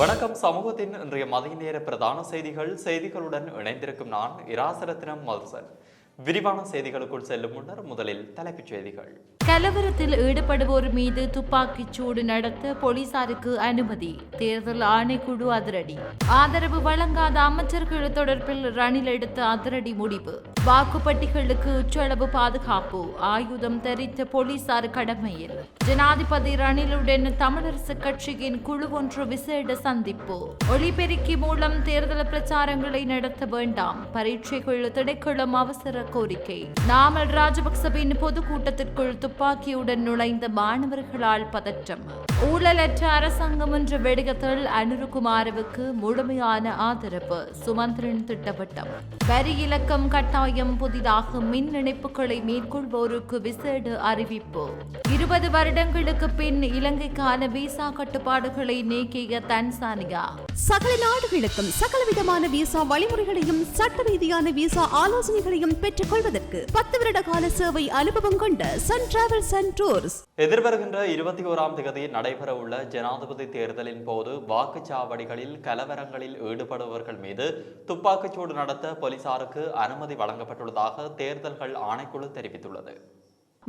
வணக்கம். சமூகத்தின் இன்றைய மதிய நேர பிரதான செய்திகள் செய்திகளுடன் இணைந்திருக்கும் நான் இராசரத்னம் மல்சன் விரிவான செய்திகளுக்குள் செல்லும் முன்னர் முதலில் தலைப்புச் செய்திகள். கலவரத்தில் ஈடுபடுவோர் மீது துப்பாக்கிச் சூடு நடத்த போலீசாருக்கு அனுமதி தேர்தல் ஆணைக்குழு அதிரடி. ஆதரவு வழங்காத அமைச்சர்கள் தொடர்பில் ரணில் எடுத்த அதிரடி முடிவு. வாக்குப்பட்டிகளுக்கு உச்சளவு பாதுகாப்பு ஆயுதம் தெரித்த போலீசார் கடமையில். ஜனாதிபதி ரணிலுடன் தமிழரசு கட்சியின் குழு ஒன்று விசேட சந்திப்பு. ஒளிபெருக்கி மூலம் தேர்தல் பிரச்சாரங்களை நடத்த வேண்டாம் பரீட்சைகள் திணைக்களம் அவசர கோரிக்கை. நாமல் ராஜபக்சவின் பொதுக்கூட்டத்திற்குள் துப்பாக்கியுடன் நுழைந்த மாணவர்களால் பதற்றம். ஊழலற்ற அரசாங்கம் என்ற வெடிகத்தில் அனுருகுமாரவுக்கு முழுமையான ஆதரவு. சுமந்திரன் திட்டவட்டம் வரி இலக்கம் கட்டாயம் புதிதாக மின் இணைப்புகளை மேற்கொள்வோருக்கு விசேட அறிவிப்பு. இருபது வருடங்களுக்கு பின் இலங்கைக்கான விசா கட்டுப்பாடுகளை நீக்கிய தன்சானியா. சகல நாடுகளுக்கும் சகலவிதமான விசா வழிமுறைகளையும் சட்ட ரீதியான விசா ஆலோசனைகளையும் பெற்று பெற்றுக் கொள்வதற்கு பத்து வருட கால சேவை அனுபவம் கொண்ட சன் டிராவல்ஸ் அண்ட் டூர்ஸ் எதிர்வருகின்ற இருபத்தி ஓராம் தேதி நடைபெறவுள்ள ஜனாதிபதி தேர்தலின் போது வாக்குச்சாவடிகளில் கலவரங்களில் ஈடுபடுபவர்கள் மீது துப்பாக்கிச்சூடு நடத்த போலீசாருக்கு அனுமதி வழங்கப்பட்டுள்ளதாக தேர்தல்கள் ஆணைக்குழு தெரிவித்துள்ளது.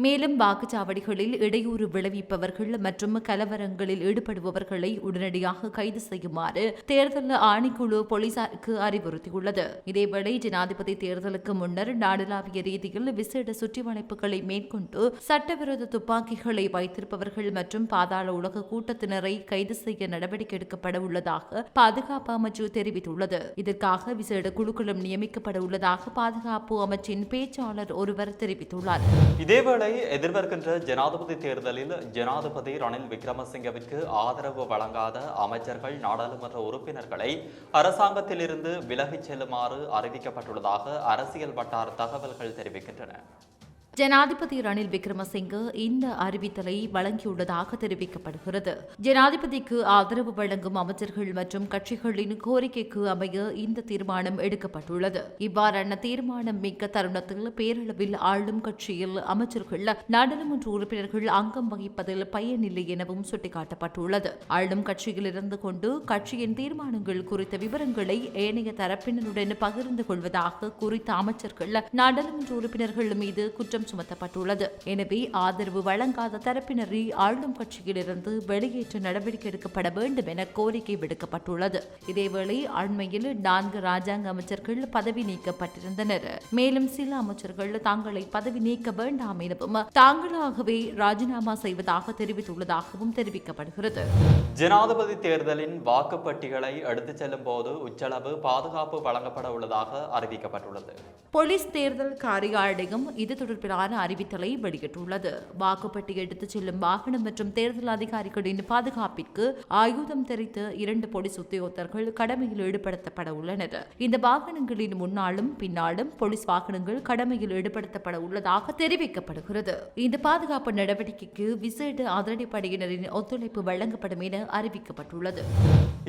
மேலும் வாக்குச்சாவடிகளில் இடையூறு விளைவிப்பவர்கள் மற்றும் கலவரங்களில் ஈடுபடுபவர்களை உடனடியாக கைது செய்யுமாறு தேர்தல் ஆணைக்குழு போலீசாருக்கு அறிவுறுத்தியுள்ளது. இதேவேளை ஜனாதிபதி தேர்தலுக்கு முன்னர் நாடளாவிய ரீதியில் விசேட சுற்றிவளைப்புகளை மேற்கொண்டு சட்டவிரோத துப்பாக்கிகளை வைத்திருப்பவர்கள் மற்றும் பாதாள உலக கூட்டத்தினரை கைது செய்ய நடவடிக்கை எடுக்கப்பட உள்ளதாக பாதுகாப்பு அமைச்சு தெரிவித்துள்ளது. இதற்காக விசேட குழுக்களும் நியமிக்கப்பட உள்ளதாக பாதுகாப்பு அமைச்சின் பேச்சாளர் ஒருவர் தெரிவித்துள்ளார். இதேவேளை எதிர்வருகின்ற ஜனாதிபதி தேர்தலில் ஜனாதிபதி ரணில் விக்ரமசிங்கவிற்கு ஆதரவு வழங்காத அமைச்சர்கள் நாடாளுமன்ற உறுப்பினர்களை அரசாங்கத்திலிருந்து விலகிச் செல்லுமாறு அறிவிக்கப்பட்டுள்ளதாக அரசியல் வட்டார தகவல்கள் தெரிவிக்கின்றன. ஜனாதிபதி ரணில் விக்ரமசிங்க இந்த அறிவித்தலை வழங்கியுள்ளதாக தெரிவிக்கப்படுகிறது. ஜனாதிபதிக்கு ஆதரவு வழங்கும் அமைச்சர்கள் மற்றும் கட்சிகளின் கோரிக்கைக்கு அமைய இந்த தீர்மானம் எடுக்கப்பட்டுள்ளது. இவ்வாறான தீர்மானம் மிக்க தருணத்தில் பேரளவில் ஆளும் கட்சியில் அமைச்சர்கள் நாடாளுமன்ற உறுப்பினர்கள் அங்கம் வகிப்பதில் பயனில்லை எனவும் சுட்டிக்காட்டப்பட்டுள்ளது. ஆளும் கட்சியில் இருந்து கொண்டு கட்சியின் தீர்மானங்கள் குறித்த விவரங்களை ஏனைய தரப்பினருடன் பகிர்ந்து கொள்வதாக குறித்த அமைச்சர்கள் நாடாளுமன்ற உறுப்பினர்கள் மீது குற்றம் சுமத்தப்பட்டுள்ளது. எனவே ஆதரவு வழங்காத தரப்பினரை ஆளும் கட்சியிலிருந்து வெளியேற்ற நடவடிக்கை எடுக்கப்பட வேண்டும் என கோரிக்கை விடுக்கப்பட்டுள்ளது. இதேவேளை அண்மையில் நான்கு ராஜாங்க அமைச்சர்கள் பதவி நீக்கப்பட்டிருந்தனர். மேலும் சில அமைச்சர்கள் தங்களை பதவி நீக்க வேண்டாம் எனவும் தாங்களாகவே ராஜினாமா செய்வதாக தெரிவித்துள்ளதாகவும் தெரிவிக்கப்படுகிறது. ஜனாதிபதி தேர்தலின் வாக்குப்பட்டிகளை எடுத்துச் செல்லும் போது உச்சளவு பாதுகாப்பு வழங்கப்பட உள்ளதாக அறிவிக்கப்பட்டுள்ளது. போலீஸ் தேர்தல் காரியாலயம் இது தொடர்பிலான தொடர்பான அறிவித்தலை வெளியிட்டுள்ளது. வாக்குப்பட்டி எடுத்துச் செல்லும் வாகனம் மற்றும் தேர்தல் அதிகாரிகளின் பாதுகாப்பிற்கு ஆயுதம் தெரித்த இரண்டு போலீஸ் உத்தியோகத்தர்கள் கடமையில் ஈடுபடுத்தப்பட உள்ளனர். இந்த வாகனங்களின் முன்னாலும் பின்னாலும் போலீஸ் வாகனங்கள் கடமையில் ஈடுபடுத்தப்பட உள்ளதாக தெரிவிக்கப்படுகிறது. இந்த பாதுகாப்பு நடவடிக்கைக்கு விசேட அதிரடிப்படையினரின் ஒத்துழைப்பு வழங்கப்படும் என அறிவிக்கப்பட்டுள்ளது.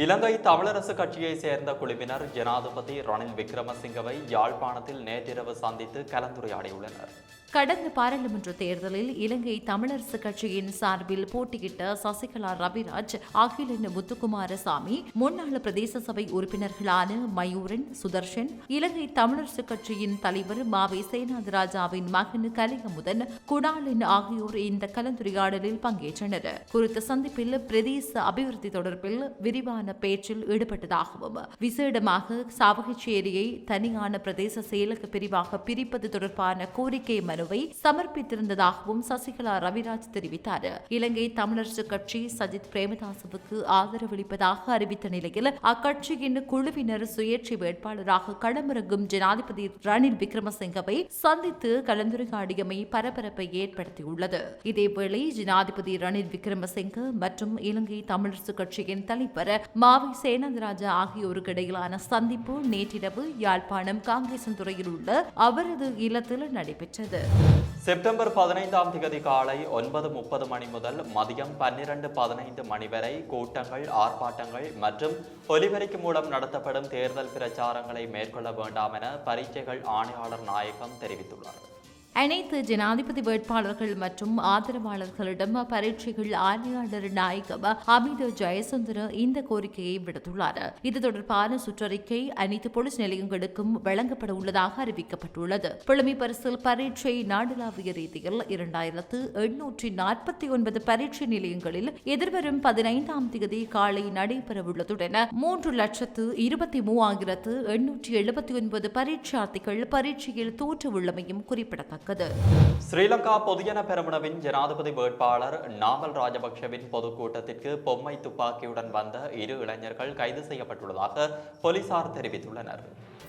இலங்கை தமிழரசு கட்சியை சேர்ந்த குழுவினர் ஜனாதிபதி ரணில் விக்ரமசிங்கவை யாழ்ப்பாணத்தில் நேற்றிரவு சந்தித்து கலந்துரையாடியுள்ளனர். கடந்த பாராளுமன்ற தேர்தலில் இலங்கை தமிழரசு கட்சியின் சார்பில் போட்டியிட்ட சசிகலா ரவிராஜ் அகிலன் முத்துக்குமாரசாமி முன்னாள் பிரதேச சபை உறுப்பினர்களான மயூரன் சுதர்ஷன் இலங்கை தமிழரசு கட்சியின் தலைவர் மாவை சேனாதிராஜாவின் மகன் கலிகமுதன் குணாலின் ஆகியோர் இந்த கலந்துரையாடலில் பங்கேற்றனர். குறித்த சந்திப்பில் பிரதேச அபிவிருத்தி தொடர்பில் விரிவான பேச்சில் ஈடுபட்டதாகவும் விசேடமாக சாவகச்சேரியை தனியான பிரதேச செயலக பிரிவாக பிரிப்பது தொடர்பான கோரிக்கை மனுவை சமர்ப்பித்திருந்ததாகவும் சசிகலா ரவிராஜ் தெரிவித்தார். இலங்கை தமிழரசு கட்சி சஜித் பிரேமதாசவுக்கு ஆதரவளிப்பதாக அறிவித்த நிலையில் அக்கட்சியின் குழுவினர் சுயேட்சை வேட்பாளராக களமிறங்கும் ஜனாதிபதி ரணில் விக்ரமசிங்கவை சந்தித்து கலந்துரையாடியமை பரபரப்பை ஏற்படுத்தியுள்ளது. இதேவேளை ஜனாதிபதி ரணில் விக்ரமசிங்க மற்றும் இலங்கை தமிழரசு கட்சியின் தலைவர் மாவை சேனந்தராஜா ஆகியோருக்கு இடையிலான சந்திப்பு நேற்றிரவு யாழ்ப்பாணம் காங்கிரசன் துறையில் உள்ள அவரது இல்லத்தில் நடைபெற்றது. செப்டம்பர் பதினைந்தாம் தேதி காலை ஒன்பது முப்பது மணி முதல் மதியம் பன்னிரண்டு பதினைந்து மணி வரை கூட்டங்கள் ஆர்ப்பாட்டங்கள் மற்றும் ஒலிபெருக்கி மூலம் நடத்தப்படும் தேர்தல் பிரச்சாரங்களை மேற்கொள்ள வேண்டாம் என பரீட்சைகள் ஆணையாளர் நாயகம் தெரிவித்துள்ளார். அனைத்து ஜனாதிபதி வேட்பாளர்கள் மற்றும் ஆதரவாளர்களிடம் பரீட்சைகள் ஆணையாளர் நாயகம் அமித ஜெயசுந்தர இந்த கோரிக்கையை விடுத்துள்ளார். இது தொடர்பான சுற்றறிக்கை அனைத்து போலீஸ் நிலையங்களுக்கும் வழங்கப்பட உள்ளதாக அறிவிக்கப்பட்டுள்ளது. புலமை பரிசில் பரீட்சை நாடளாவிய ரீதியில் இரண்டாயிரத்து எண்ணூற்றி நாற்பத்தி ஒன்பது பரீட்சை நிலையங்களில் எதிர்வரும் பதினைந்தாம் தேதி காலை நடைபெறவுள்ளதுடன் மூன்று லட்சத்து இருபத்தி மூவாயிரத்து எண்ணூற்றி எழுபத்தி ஒன்பது பரீட்சார்த்திகள் பரீட்சையில் தோற்றவுள்ளமையும் குறிப்பிடத்தக்கது. ஸ்ரீலங்கா பொதுஜன பெரமுனவின் ஜனாதிபதி வேட்பாளர் நாமல் ராஜபக்ஷவின் பொதுக்கூட்டத்திற்கு பொம்மை துப்பாக்கியுடன் வந்த இரு இளைஞர்கள் கைது செய்யப்பட்டுள்ளதாக போலீசார் தெரிவித்துள்ளனர்.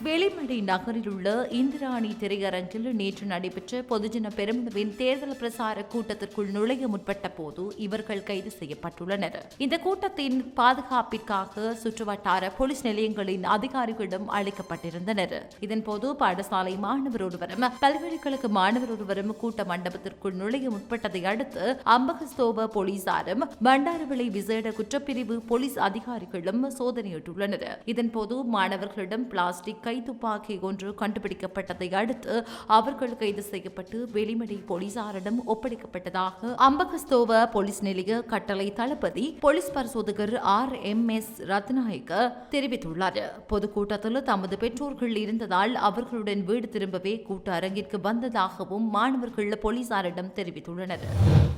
வெளிமடை நகரில் உள்ள இந்திராணி திரையரங்கில் நேற்று நடைபெற்ற பொதுஜன பெருமளவின் தேர்தல் பிரசார கூட்டத்திற்குள் நுழைய முற்பட்ட போது இவர்கள் கைது செய்யப்பட்டுள்ளனர். இந்த கூட்டத்தின் பாதுகாப்பிற்காக சுற்றுவட்டார போலீஸ் நிலையங்களின் அதிகாரிகளிடம் அளிக்கப்பட்டிருந்தனர் இதன்போது பாடசாலை மாணவர் ஒருவரும் பல்கலைக்கழக மாணவர் ஒருவரும் கூட்ட மண்டபத்திற்குள் நுழைய முற்பட்டதை அடுத்து அம்பகஸ்தோப போலீசாரும் பண்டாரவிளை விசேட குற்றப்பிரிவு போலீஸ் அதிகாரிகளும் சோதனையிட்டுள்ளனர். இதன்போது மாணவர்களிடம் பிளாஸ்டிக் கைத்துப்பாக்கி ஒன்று கண்டுபிடிக்கப்பட்டதை அடுத்து அவர்கள் கைது செய்யப்பட்டு வெளிமடை போலீசாரிடம் ஒப்படைக்கப்பட்டதாக அம்பகஸ்தோவ போலீஸ் நிலைய கட்டளை தளபதி போலீஸ் பரிசோதகர் ஆர் எம் எஸ் ரத்நாயக்க தெரிவித்துள்ளார். பொதுக்கூட்டத்தில் தமது பெற்றோர்கள் இருந்ததால் அவர்களுடன் வீடு திரும்பவே கூட்ட அரங்கிற்கு வந்ததாகவும் மாணவர்கள் போலீசாரிடம் தெரிவித்துள்ளனர்.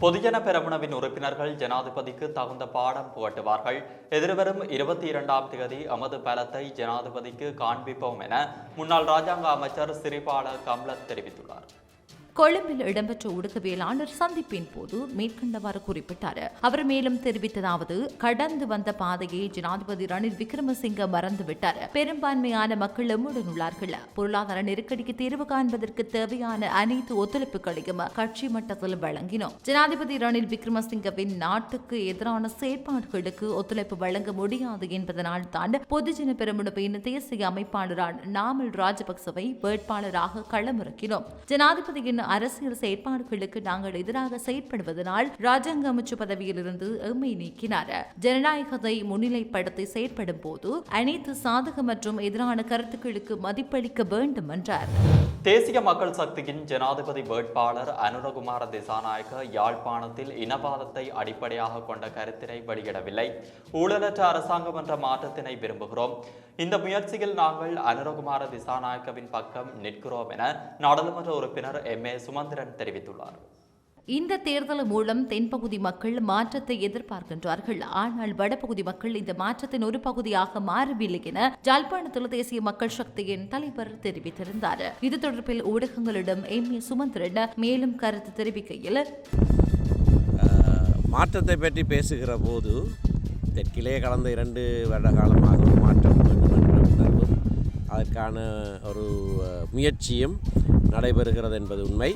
பொதுஜன பெரமுனவின் உறுப்பினர்கள் ஜனாதிபதிக்கு தகுந்த பாடம் புகட்டுவார்கள். எதிர்வரும் இருபத்தி இரண்டாம் தேதி அமது பலத்தை ஜனாதிபதிக்கு காண்பிப்போம் என முன்னாள் ராஜாங்க அமைச்சர் சிறிபால கம்லத் தெரிவித்துள்ளார். கொழும்பில் இடம்பெற்ற ஊடகவியலாளர் சந்திப்பின் போது மேற்கண்டவாறு குறிப்பிட்டார். அவர் மேலும் தெரிவித்ததாவது கடந்து வந்த பாதையை ஜனாதிபதி ரணில் விக்ரமசிங்க மறந்துவிட்டார். பெரும்பான்மையான மக்கள் எம்முடன் உள்ளார்கள் பொருளாதார நெருக்கடிக்கு தீர்வு காண்பதற்கு தேவையான அனைத்து ஒத்துழைப்புகளையும் கட்சி மட்டத்தில் வழங்கினோம். ஜனாதிபதி ரணில் விக்ரமசிங்கவின் நாட்டுக்கு எதிரான செயற்பாடுகளுக்கு ஒத்துழைப்பு வழங்க முடியாது என்பதனால் தான் பொதுஜன பெருமுனவின் தேசிய அமைப்பாளரான நாமல் ராஜபக்சவை வேட்பாளராக களமிறக்கினோம். ஜனாதிபதியின் அரசியல் செயற்பாடுகளுக்கு நாங்கள் எதிராக செயற்படுவதனால் ராஜாங்க அமைச்சு பதவியிலிருந்து எம்மை நீக்கினார். ஜனநாயகத்தை முன்னிலைப்படுத்தி செயற்படும் போது அனைத்து சாதக மற்றும் எதிரான கருத்துக்களுக்கு மதிப்பளிக்க வேண்டும் என்றார். தேசிய மக்கள் சக்தியின் ஜனாதிபதி வேட்பாளர் அனுரகுமார திசாநாயக்க யாழ்ப்பாணத்தில் இனவாதத்தை அடிப்படையாக கொண்ட கருத்தினை வெளியிடவில்லை. ஊழலற்ற அரசாங்கம் என்ற மாற்றத்தினை விரும்புகிறோம். இந்த முயற்சியில் நாங்கள் அனுரகுமார திசாநாயக்கவின் பக்கம் நிற்கிறோம் என நாடாளுமன்ற உறுப்பினர் எம் ஏ சுமந்திரன் தெரிவித்துள்ளார். இந்த தேர்தல் மூலம் தென்பகுதி மக்கள் மாற்றத்தை எதிர்பார்க்கின்றார்கள். ஆனால் வடபகுதி மக்கள் இந்த மாற்றத்தின் ஒரு பகுதியாக மாறவில்லை என ஜாழ்ப்பாணத்தில் தேசிய மக்கள் சக்தியின் தலைவர் தெரிவித்திருந்தார். இது தொடர்பில் ஊடகங்களிடம் எம் ஏ சுமந்திரன் மேலும் கருத்து தெரிவிக்கையில் மாற்றத்தை பற்றி பேசுகிற போது தெற்கிலே கடந்த இரண்டு வருட காலமாக ஒரு மாற்றம் வேண்டும் என்ற உணர்வும் அதற்கான ஒரு முயற்சியும் நடைபெறுகிறது என்பது உண்மை.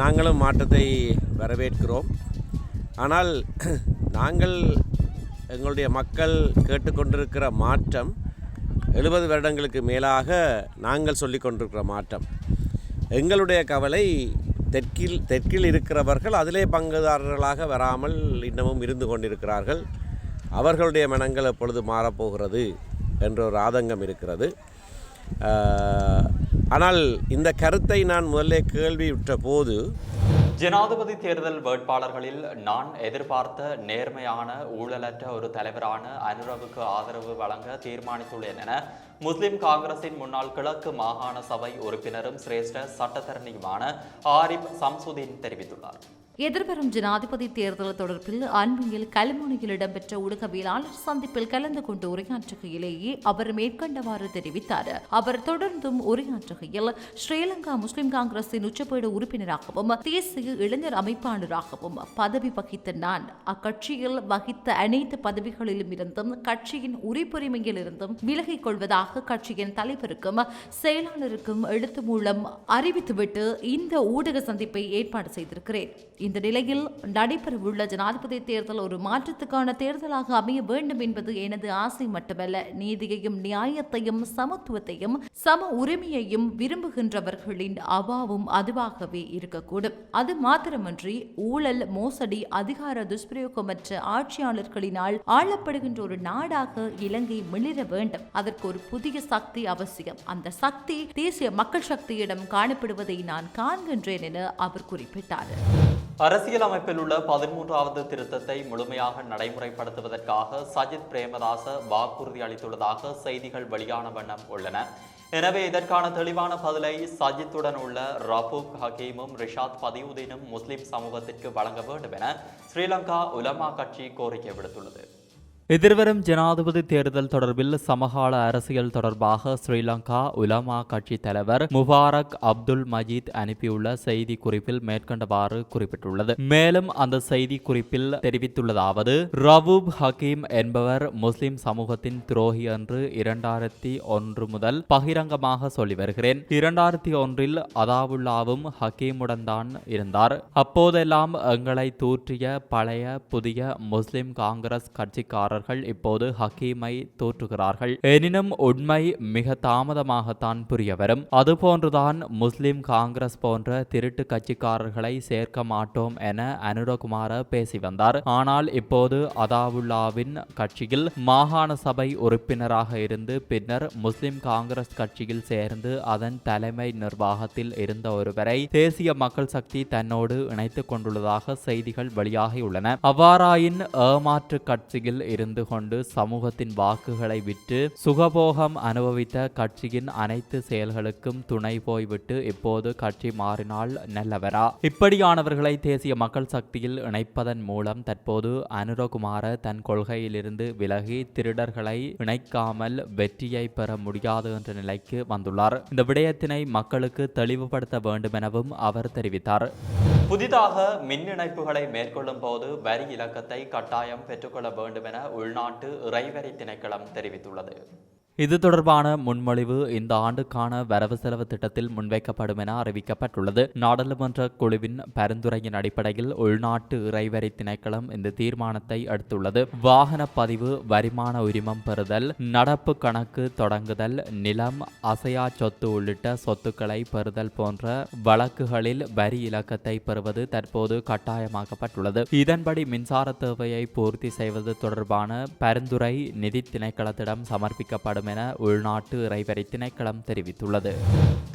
நாங்களும் மாற்றத்தை வரவேற்கிறோம். ஆனால் நாங்கள் எங்களுடைய மக்கள் கேட்டுக்கொண்டிருக்கிற மாற்றம் எழுபது வருடங்களுக்கு மேலாக நாங்கள் சொல்லிக் கொண்டிருக்கிற மாற்றம். எங்களுடைய கவலை தெற்கில் தெற்கில் இருக்கிறவர்கள் அதிலே பங்குதாரர்களாக வராமல் இன்னமும் இருந்து கொண்டிருக்கிறார்கள். அவர்களுடைய மனங்கள் எப்பொழுது மாறப்போகிறது என்ற ஒரு ஆதங்கம் இருக்கிறது. ஆனால் இந்த கருத்தை நான் முதல்ல கேள்வியுற்ற போது ஜனாதிபதி தேர்தல் வேட்பாளர்களில் நான் எதிர்பார்த்த நேர்மையான ஊழலற்ற ஒரு தலைவரான அனுரவுக்கு ஆதரவு வழங்க தீர்மானித்துள்ளேன் என முஸ்லிம் காங்கிரசின் முன்னாள் கிழக்கு மாகாண சபை உறுப்பினரும் சிரேஷ்ட சட்டத்தரணியுமான ஆரிப் சம்சுதீன் தெரிவித்துள்ளார். எதிர்வரும் ஜனாதிபதி தேர்தல் தொடர்பில் அண்மையில் கல்முனையில் இடம்பெற்ற ஊடகவியலாளர் சந்திப்பில் கலந்து கொண்டு உரையாற்றுகையிலேயே அவர் மேற்கண்டவாறு தெரிவித்தார். அவர் தொடர்ந்தும் உரையாற்றுகையில் ஸ்ரீலங்கா முஸ்லிம் காங்கிரசின் உச்சபீட உறுப்பினராகவும் தேசிய இளைஞர் அமைப்பாளராகவும் பதவி வகித்த நான் அக்கட்சியில் வகித்த அனைத்து பதவிகளிலும் இருந்தும் கட்சியின் உரிப்புரிமையில் இருந்தும் விலகிக் கொள்வதாக கட்சியின் தலைவருக்கும் செயலாளருக்கும் எழுத்து மூலம் அறிவித்துவிட்டு இந்த ஊடக சந்திப்பை ஏற்பாடு செய்திருக்கிறேன். இந்த நிலையில் நடைபெறவுள்ள ஜனாதிபதி தேர்தல் ஒரு மாற்றத்துக்கான தேர்தலாக அமைய வேண்டும் என்பது எனது ஆசை மட்டுமல்ல. நீதியையும் நியாயத்தையும் சமத்துவத்தையும் சம உரிமையையும் விரும்புகின்றவர்களின் அவாவும் அதுவாகவே இருக்கக்கூடும். அது மாத்திரமன்றி ஊழல் மோசடி அதிகார துஷ்பிரயோகமற்ற ஆட்சியாளர்களினால் ஆளப்படுகின்ற ஒரு நாடாக இலங்கை மிளிர வேண்டும். அதற்கு ஒரு புதிய சக்தி அவசியம். அந்த சக்தி தேசிய மக்கள் சக்தியிடம் காணப்படுவதை நான் காண்கின்றேன் என அவர் குறிப்பிட்டார். அரசியல் அமைப்பில் உள்ள பதிமூன்றாவது திருத்தத்தை முழுமையாக நடைமுறைப்படுத்துவதற்காக சஜித் பிரேமதாச வாக்குறுதி அளித்துள்ளதாக செய்திகள் வெளியான வண்ணம் உள்ளன. எனவே இதற்கான தெளிவான பதிலை சஜித்துடன் உள்ள ரபூக் ஹக்கீமும் ரிஷாத் பதியுதீனும் முஸ்லிம் சமூகத்திற்கு வழங்க வேண்டும் என ஸ்ரீலங்கா உலமா கட்சி கோரிக்கை விடுத்துள்ளது. எதிர்வரும் ஜனாதிபதி தேர்தல் தொடர்பில் சமகால அரசியல் தொடர்பாக ஸ்ரீலங்கா உலமா கட்சி தலைவர் முபாரக் அப்துல் மஜீத் அனுப்பியுள்ள செய்தி குறிப்பில் மேற்கண்டவாறு குறிப்பிட்டுள்ளது. மேலும் அந்த செய்தி குறிப்பில் தெரிவித்துள்ளதாவது ரவூப் ஹக்கீம் என்பவர் முஸ்லிம் சமூகத்தின் துரோகி என்று இரண்டாயிரத்தி ஒன்று முதல் பகிரங்கமாக சொல்லி வருகிறேன். இரண்டாயிரத்தி ஒன்றில் அதாவுல்லாவும் ஹக்கீமுடன் தான் இருந்தார். அப்போதெல்லாம் எங்களை தூற்றிய பழைய புதிய முஸ்லிம் காங்கிரஸ் கட்சிக்காரர் வீரர்கள் இப்போது ஹக்கீமை தோற்றுகிறார்கள். எனினும் உண்மை மிக தாமதமாகத்தான் புரிய வரும். அதுபோன்றுதான் முஸ்லிம் காங்கிரஸ் போன்ற திருட்டு கட்சிக்காரர்களை சேர்க்க மாட்டோம் என அனுரகுமார பேசி வந்தார். ஆனால் இப்போது அதாவுல்லாவின் கட்சியில் மாகாண சபை உறுப்பினராக இருந்து பின்னர் முஸ்லிம் காங்கிரஸ் கட்சியில் சேர்ந்து அதன் தலைமை நிர்வாகத்தில் இருந்த ஒருவரை தேசிய மக்கள் சக்தி தன்னோடு இணைத்துக் கொண்டுள்ளதாக செய்திகள் வெளியாகியுள்ளன. அவ்வாறாயின் ஏமாற்று கட்சியில் இருந்து கொண்டு சமூகத்தின் வாக்குகளை விற்று சுகபோகம் அனுபவித்த கட்சியின் அனைத்து செயல்களுக்கும் துணை போய்விட்டு இப்போது கட்சி மாறினால் நல்லவரா? இப்படியானவர்களை தேசிய மக்கள் சக்தியில் இணைப்பதன் மூலம் தற்போது அனுரகுமார தன் கொள்கையிலிருந்து விலகி திருடர்களை இணைக்காமல் வெற்றியை பெற முடியாது என்ற நிலைக்கு வந்துள்ளார். இந்த விடயத்தினை மக்களுக்கு தெளிவுபடுத்த வேண்டும் எனவும் அவர் தெரிவித்தார். புதிதாக மின் இணைப்புகளை மேற்கொள்ளும் போது வரி இலக்கத்தை கட்டாயம் பெற்றுக்கொள்ள வேண்டும் என உள்நாட்டு இறைவரி திணைக்களம் தெரிவித்துள்ளது. இது தொடர்பான முன்மொழிவு இந்த ஆண்டுக்கான வரவு செலவு திட்டத்தில் முன்வைக்கப்படும் என அறிவிக்கப்பட்டுள்ளது. நாடாளுமன்ற குழுவின் பரிந்துரையின் அடிப்படையில் உள்நாட்டு இறைவரி திணைக்களம் இந்த தீர்மானத்தை எடுத்துள்ளது. வாகன பதிவு வருமான உரிமம் பெறுதல் நடப்பு கணக்கு தொடங்குதல் நிலம் அசையா சொத்து உள்ளிட்ட சொத்துக்களை பெறுதல் போன்ற வழக்குகளில் வரி இலக்கத்தை பெறுவது தற்போது கட்டாயமாக்கப்பட்டுள்ளது. இதன்படி மின்சார தேவையை பூர்த்தி செய்வது தொடர்பான பரிந்துரை நிதி திணைக்களத்திடம் சமர்ப்பிக்கப்படும் என உள்நாட்டு இறைவரை திணைக்களம் தெரிவித்துள்ளது.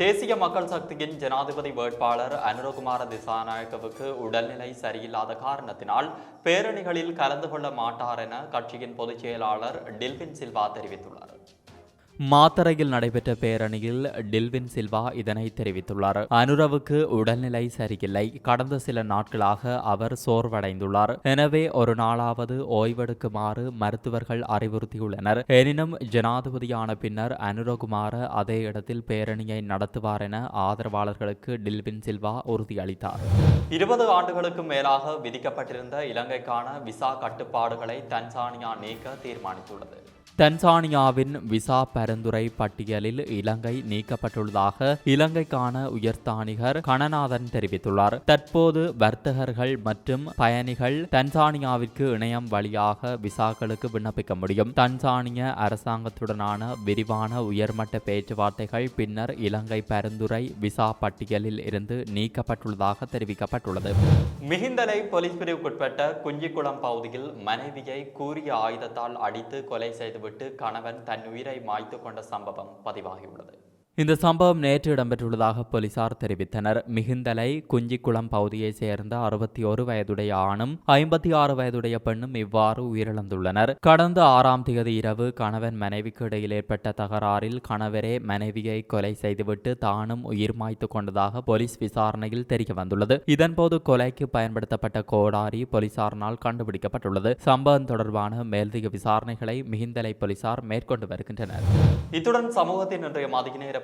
தேசிய மக்கள் சக்தியின் ஜனாதிபதி வேட்பாளர் அனுரகுமார திசாநாயக்கவுக்கு உடல்நிலை சரியில்லாத காரணத்தினால் பேரணிகளில் கலந்து கொள்ள மாட்டார் என கட்சியின் பொதுச் செயலாளர் டில்வின் சில்வா தெரிவித்துள்ளார். மாத்தரையில் நடைபெற்ற பேரணியில் டில்வின் சில்வா இதனை தெரிவித்துள்ளார். அனுரவுக்கு உடல்நிலை சரியில்லை. கடந்த சில நாட்களாக அவர் சோர்வடைந்துள்ளார். எனவே ஒரு நாளாவது ஓய்வெடுக்குமாறு மருத்துவர்கள் அறிவுறுத்தியுள்ளனர். எனினும் ஜனாதிபதியான பின்னர் அனுரகுமார அதே இடத்தில் பேரணியை நடத்துவார் என ஆதரவாளர்களுக்கு டில்வின் சில்வா உறுதியளித்தார். இருபது ஆண்டுகளுக்கு மேலாக விதிக்கப்பட்டிருந்த இலங்கைக்கான விசா கட்டுப்பாடுகளை தன்சானியா நீக்க தீர்மானித்துள்ளது. தன்சானியாவின் விசா பரிந்துரை பட்டியலில் இலங்கை நீக்கப்பட்டுள்ளதாக இலங்கைக்கான உயர்ஸ்தானிகர் கணநாதன் தெரிவித்துள்ளார். தற்போது வர்த்தகர்கள் மற்றும் பயணிகள் தன்சானியாவிற்கு இணையம் வழியாக விசாக்களுக்கு விண்ணப்பிக்க முடியும். தன்சானிய அரசாங்கத்துடனான விரிவான உயர்மட்ட பேச்சுவார்த்தைகள் பின்னர் இலங்கை பரிந்துரை விசா பட்டியலில் இருந்து நீக்கப்பட்டுள்ளதாக தெரிவிக்கப்பட்டுள்ளது. மிகுந்தலை போலீஸ் பிரிவுக்குட்பட்ட குஞ்சிக்குளம் பகுதியில் மனைவியை கூறிய ஆயுதத்தால் அடித்து கொலை செய்து விட்டு கணவன் தன் உயிரை மாய்த்து கொண்ட சம்பவம் பதிவாகியுள்ளது. இந்த சம்பவம் நேற்று இடம்பெற்றுள்ளதாக போலீசார் தெரிவித்தனர். மிகுந்தலை குஞ்சிக்குளம் பகுதியைச் சேர்ந்த அறுபத்தி ஒரு வயதுடைய ஆணும் ஐம்பத்தி ஆறு வயதுடைய பெண்ணும் இவ்வாறு உயிரிழந்துள்ளனர். கடந்த ஆறாம் தேதி இரவு கணவன் மனைவிக்கு இடையில் ஏற்பட்ட தகராறில் கணவரே மனைவியை கொலை செய்துவிட்டு தானும் உயிர் மாய்த்து கொண்டதாக போலீஸ் விசாரணையில் தெரிய வந்துள்ளது. இதன்போது கொலைக்கு பயன்படுத்தப்பட்ட கோடாரி போலீசாரினால் கண்டுபிடிக்கப்பட்டுள்ளது. சம்பவம் தொடர்பான மேலதிக விசாரணைகளை மிகுந்தலை போலீசார் மேற்கொண்டு வருகின்றனர். இத்துடன் சமூகத்தின் இன்றைய மதிய